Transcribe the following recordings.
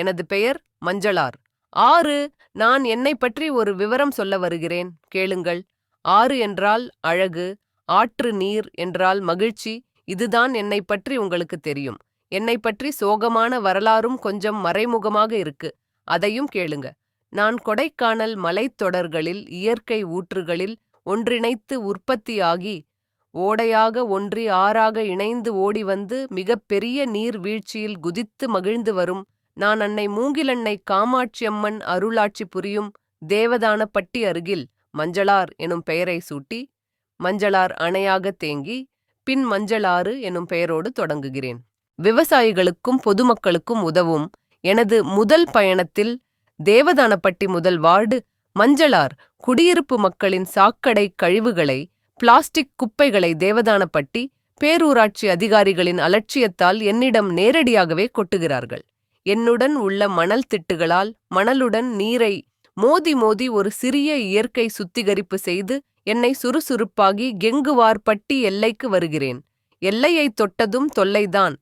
எனது பெயர் மஞ்சளார். ஆறு நான் என்னை பற்றி ஒரு விவரம் சொல்ல வருகிறேன்? கேளுங்கள். ஆறு என்றால் அழகு ஆற்று நீர் என்றால் மகிழ்ச்சி இதுதான் என்னை பற்றி உங்களுக்கு தெரியும். என்னை பற்றி சோகமான வரலாறும் கொஞ்சம் மறைமுகமாக இருக்கு. அதையும் கேளுங்க. நான் கொடைக்கானல் மலைத்தொடர்களில் இயற்கை ஊற்றுகளில் ஒன்றிணைத்து உற்பத்தியாகி ஓடையாக ஒன்றி ஆறாக இணைந்து ஓடி வந்து மிகப்பெரிய நீர் வீழ்ச்சியில் குதித்து மகிழ்ந்து வரும் நான் அன்னை மூங்கிலன்னை காமாட்சியம்மன் அருளாட்சி புரியும் தேவதானப்பட்டி அருகில் மஞ்சளார் எனும் பெயரை சூட்டி மஞ்சளார் அணையாக தேங்கி பின் மஞ்சளாறு எனும் பெயரோடு தொடங்குகிறேன். விவசாயிகளுக்கும் பொதுமக்களுக்கும் உதவும் எனது முதல் பயணத்தில் தேவதானப்பட்டி முதல் வார்டு மஞ்சளார் குடியிருப்பு மக்களின் சாக்கடை கழிவுகளை பிளாஸ்டிக் குப்பைகளை தேவதானப்பட்டி பேரூராட்சி அதிகாரிகளின் அலட்சியத்தால் என்னிடம் நேரடியாகவே கொட்டுகிறார்கள். என்னுடன் உள்ள மணல் திட்டுகளால் மணலுடன் நீரை மோதி மோதி ஒரு சிறிய இயற்கை சுத்திகரிப்பு செய்து என்னை சுறுசுறுப்பாகி கெங்குவார்பட்டி எல்லைக்கு வருகிறேன். எல்லையைத் தொட்டதும் தொல்லைதான்.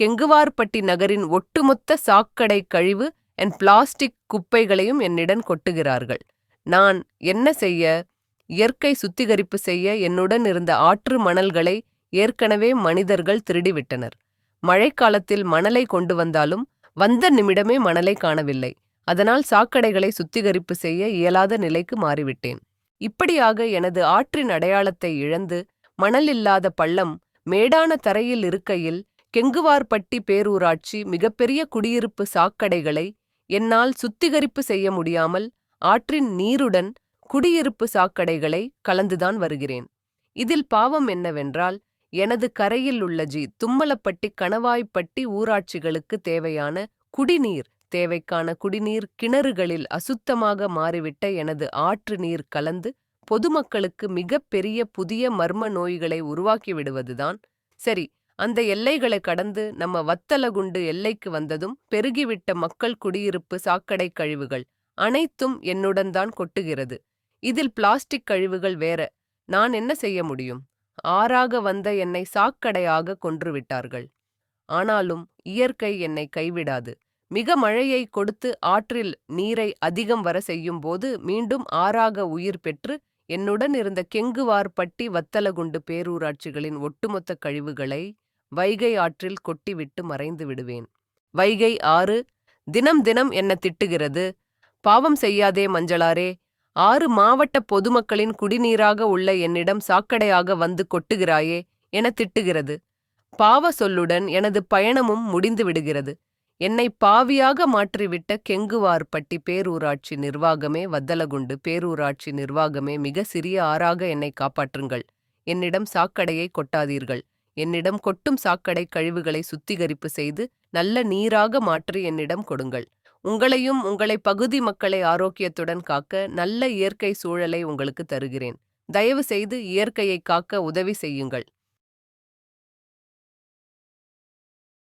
கெங்குவார்பட்டி நகரின் ஒட்டுமொத்த சாக்கடை கழிவு என் பிளாஸ்டிக் குப்பைகளையும் என்னிடம் கொட்டுகிறார்கள். நான் என்ன செய்ய? இயற்கை சுத்திகரிப்பு செய்ய என்னுடன் இருந்த ஆற்று மணல்களை ஏற்கனவே மனிதர்கள் திருடிவிட்டனர். மழைக்காலத்தில் மணலை கொண்டு வந்தாலும் வந்த நிமிடமே மணலை காணவில்லை. அதனால் சாக்கடைகளை சுத்திகரிப்பு செய்ய இயலாத நிலைக்கு மாறிவிட்டேன். இப்படியாக எனது ஆற்றின் அடையாளத்தை இழந்து மணல் இல்லாத பள்ளம் மேடான தரையில் இருக்கையில் கெங்குவார்பட்டி பேரூராட்சி மிகப்பெரிய குடியிருப்பு சாக்கடைகளை என்னால் சுத்திகரிப்பு செய்ய முடியாமல் ஆற்றின் நீருடன் குடியிருப்பு சாக்கடைகளை கலந்துதான் வருகிறேன். இதில் பாவம் என்னவென்றால் எனது கரையில் உள்ள ஜி தும்மலப்பட்டி கணவாய்ப்பட்டி ஊராட்சிகளுக்கு தேவையான குடிநீர் தேவைக்கான குடிநீர் கிணறுகளில் அசுத்தமாக மாறிவிட்ட எனது ஆற்று நீர் கலந்து பொதுமக்களுக்கு மிகப் பெரிய புதிய மர்ம நோய்களை உருவாக்கி விடுவதுதான். சரி அந்த எல்லைகளை கடந்து நம்ம வத்தலகுண்டு எல்லைக்கு வந்ததும் பெருகிவிட்ட மக்கள் குடியிருப்பு சாக்கடை கழிவுகள் அனைத்தும் என்னுடன் தான் கொட்டுகிறது. இதில் பிளாஸ்டிக் கழிவுகள் வேற. நான் என்ன செய்ய முடியும்? ஆறாக வந்த என்னை சாக்கடையாக கொன்றுவிட்டார்கள். ஆனாலும் இயற்கை என்னை கைவிடாது. மிக மழையை கொடுத்து ஆற்றில் நீரை அதிகம் வர செய்யும் போது மீண்டும் ஆறாக உயிர் பெற்று என்னுடன் இருந்த கெங்குவார்பட்டி வத்தலகுண்டு பேரூராட்சிகளின் ஒட்டுமொத்த கழிவுகளை வைகை ஆற்றில் கொட்டிவிட்டு மறைந்து விடுவேன். வைகை ஆறு தினம் தினம் என்ன திட்டுகிறது. பாவம் செய்யாதே மஞ்சளாரே ஆறு மாவட்ட பொதுமக்களின் குடிநீராக உள்ள என்னிடம் சாக்கடையாக வந்து கொட்டுகிறாயே என திட்டுகிறது. பாவ சொல்லுடன் எனது பயணமும் முடிந்து விடுகிறது. என்னை பாவியாக மாற்றிவிட்ட கெங்குவார்பட்டி பேரூராட்சி நிர்வாகமே வத்தலகுண்டு பேரூராட்சி நிர்வாகமே மிக சிறிய ஆறாக என்னை காப்பாற்றுங்கள். என்னிடம் சாக்கடையை கொட்டாதீர்கள். என்னிடம் கொட்டும் சாக்கடை கழிவுகளை சுத்திகரிப்பு செய்து நல்ல நீராக மாற்றி என்னிடம் கொடுங்கள். உங்களையும் உங்களை பகுதி மக்களை ஆரோக்கியத்துடன் காக்க நல்ல இயற்கை சூழலை உங்களுக்கு தருகிறேன். தயவு செய்து இயற்கையை காக்க உதவி செய்யுங்கள்.